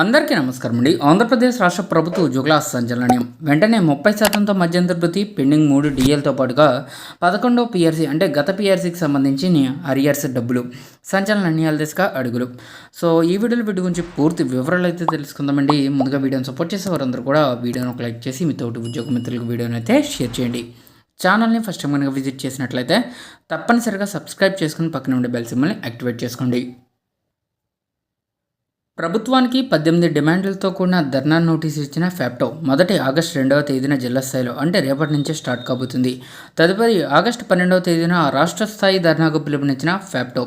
అందరికీ నమస్కారం అండి ఆంధ్రప్రదేశ్ రాష్ట్ర ప్రభుత్వ ఉద్యోగుల సంచలనం వెంటనే ముప్పై శాతంతో మధ్యంతర వృత్తి పెండింగ్ మూడు డిఎల్తో పాటుగా పదకొండో పిఆర్సీ అంటే గత పిఆర్సీకి సంబంధించి అరియర్స్ డబ్బులు సంచలన నిర్ణయాల దిశగా అడుగులు. సో ఈ వీడియోలో వీటి గురించి పూర్తి వివరాలు అయితే తెలుసుకుందామండి. ముందుగా వీడియోని సపోర్ట్ చేసే వారందరూ కూడా వీడియోను ఒక లైక్ చేసి మీ తోటి ఉద్యోగ మిత్రులకు వీడియోని అయితే షేర్ చేయండి. ఛానల్ని ఫస్ట్ టైం కనుక విజిట్ చేసినట్లయితే తప్పనిసరిగా సబ్స్క్రైబ్ చేసుకుని పక్కన ఉండే బెల్ సిమ్మల్ని యాక్టివేట్ చేసుకోండి. ప్రభుత్వానికి పద్దెనిమిది డిమాండ్లతో కూడిన ధర్నా నోటీసు ఇచ్చిన ఫ్యాప్టో. మొదటి ఆగస్టు రెండవ తేదీన జిల్లా స్థాయిలో అంటే రేపటి నుంచే స్టార్ట్ కాబోతుంది. తదుపరి ఆగస్టు పన్నెండవ తేదీన రాష్ట్ర స్థాయి ధర్నాకు పిలుపునిచ్చిన ఫ్యాప్టో.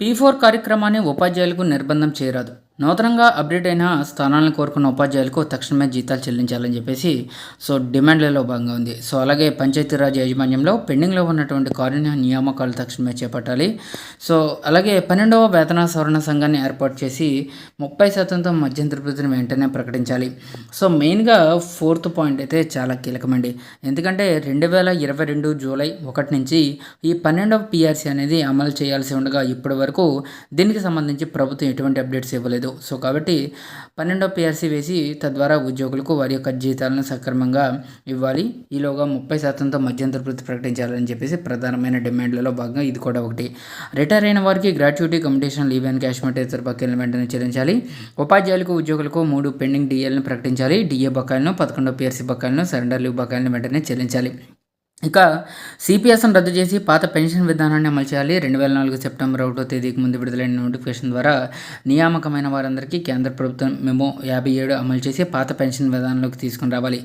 పీ ఫోర్ కార్యక్రమాన్ని ఉపాధ్యాయులకు నిర్బంధం చేయరాదు. నూతనంగా అప్డేట్ అయిన స్థానాలను కోరుకున్న ఉపాధ్యాయులకు తక్షణమే జీతాలు చెల్లించాలని చెప్పేసి సో డిమాండ్లలో భాగంగా ఉంది. సో అలాగే పంచాయతీరాజ్ యాజమాన్యంలో పెండింగ్లో ఉన్నటువంటి కారుణ్య నియామకాలు తక్షణమే చేపట్టాలి. సో అలాగే పన్నెండవ వేతన సవరణ సంఘాన్ని ఏర్పాటు చేసి ముప్పై శాతంతో మధ్యంతర వృద్ధిని వెంటనే ప్రకటించాలి. సో మెయిన్గా ఫోర్త్ పాయింట్ అయితే చాలా కీలకమండి. ఎందుకంటే రెండు వేల ఇరవై రెండు జూలై ఒకటి నుంచి ఈ పన్నెండవ పిఆర్సీ అనేది అమలు చేయాల్సి ఉండగా ఇప్పటి వరకు దీనికి సంబంధించి ప్రభుత్వం ఎటువంటి అప్డేట్స్ ఇవ్వలేదు. లేదు. సో కాబట్టి పన్నెండో పిఆర్సీ వేసి తద్వారా ఉద్యోగులకు వారి యొక్క జీతాలను సక్రమంగా ఇవ్వాలి. ఈలోగా ముప్పై శాతంతో మధ్యంతర వృత్తి ప్రకటించాలని చెప్పేసి ప్రధానమైన డిమాండ్లలో భాగంగా ఇది కూడా ఒకటి. రిటైర్ అయిన వారికి gratuity commutation leave and cash మట్ బకాయిలను వెంటనే చెల్లించాలి. ఉపాధ్యాయులకు ఉద్యోగులకు మూడు పెండింగ్ డిఏలను ప్రకటించాలి. డిఏ బకాయిలను పదకొండో పిఆర్సీ బకాయిలను సరెండర్ లీవ్ బకాయిలను వెంటనే చెల్లించాలి. ఇక సిపిఎస్ను రద్దు చేసి పాత పెన్షన్ విధానాన్ని అమలు చేయాలి. రెండు వేల నాలుగు సెప్టెంబర్ ఒకటో తేదీకి ముందు విడుదలైన నోటిఫికేషన్ ద్వారా నియామకమైన వారందరికీ కేంద్ర ప్రభుత్వం మేము యాభై ఏడు అమలు చేసి పాత పెన్షన్ విధానంలోకి తీసుకుని రావాలి.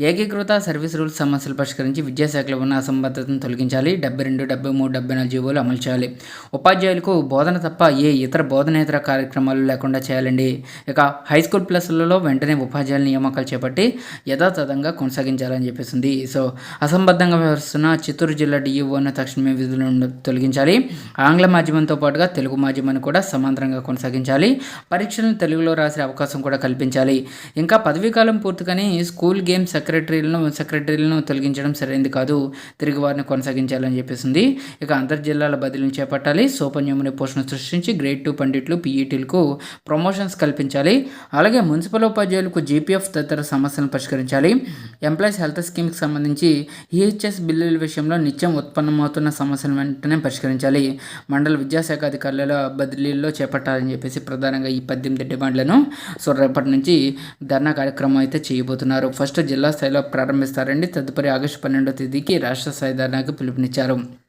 ఏకీకృత సర్వీస్ రూల్స్ సమస్యలు పరిష్కరించి విద్యాశాఖలో ఉన్న అసంబద్ధతను తొలగించాలి. డెబ్బై రెండు డెబ్బై మూడు డెబ్బై నాలుగు జీవోలు అమలు చేయాలి. ఉపాధ్యాయులకు బోధన తప్ప ఏ ఇతర బోధనేతర కార్యక్రమాలు లేకుండా చేయాలండి. ఇక హై స్కూల్ ప్లస్లలో వెంటనే ఉపాధ్యాయుల నియామకాలు చేపట్టి యథాతథంగా కొనసాగించాలని చెప్పేసింది సో అసంబద్ధంగా వ్యవహరిస్తున్న చిత్తూరు జిల్లా డిఈఓను తక్షణమే విధుల నుండి తొలగించాలి. ఆంగ్ల మాధ్యమంతో పాటుగా తెలుగు మాధ్యమాన్ని కూడా సమాంతరంగా కొనసాగించాలి. పరీక్షలను తెలుగులో రాసే అవకాశం కూడా కల్పించాలి. ఇంకా పదవీకాలం పూర్తిగానే స్కూల్ గేమ్ సెక్రటరీలను సెక్రటరీలను తొలగించడం సరైనది కాదు. తిరిగి వారిని కొనసాగించాలని చెప్పేసింది. ఇక అంతర్జిల్లాల బదిలీని చేపట్టాలి. సోపన్యముని పోషణ సృష్టించి గ్రేడ్ టూ పండిట్లు పీఈటీలకు ప్రమోషన్స్ కల్పించాలి. అలాగే మున్సిపల్ ఉపాధ్యాయులకు జీపీఎఫ్ తదితర సమస్యలను పరిష్కరించాలి. ఎంప్లాయీస్ హెల్త్ స్కీమ్కి సంబంధించి ఈహెచ్ఎస్ టీచర్స్ బిల్లుల విషయంలో నిత్యం ఉత్పన్నమవుతున్న సమస్యలను వెంటనే పరిష్కరించాలి. మండల విద్యాశాఖ అధికారుల బదిలీల్లో చేపట్టాలని చెప్పేసి ప్రధానంగా ఈ పద్దెనిమిది డిమాండ్లను సో రేపటి నుంచి ధర్నా కార్యక్రమం అయితే చేయబోతున్నారు. ఫస్ట్ జిల్లా స్థాయిలో ప్రారంభిస్తారండి. తదుపరి ఆగస్టు పన్నెండో తేదీకి రాష్ట్ర స్థాయి ధర్నాకు పిలుపునిచ్చారు.